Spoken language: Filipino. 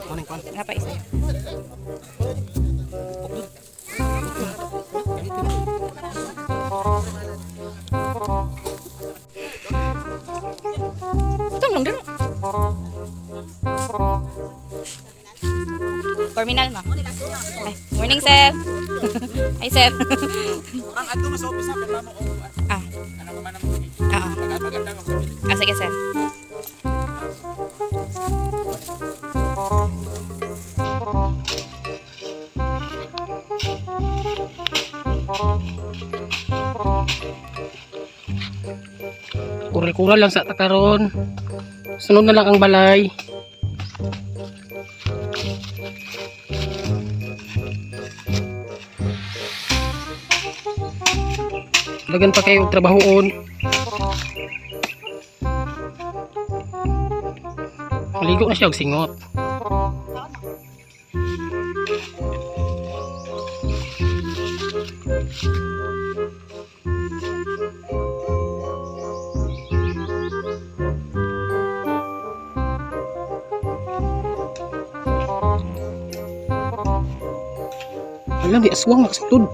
Kunin, kunin. Nga pa isa. Itong lang. Terminal mo. Ay, morning, Sef. Ay, Sef. Ang ato mas office ako, mama ko. Ah. ah. Ano ka man ang Ah, ah. ah sige, Sef. Kural-kural lang sa takaron. Sunod na lang ang balay. Lagan pa kayo trabahoon. Maligo na siya og singot. Alam, di aswang nakasutod.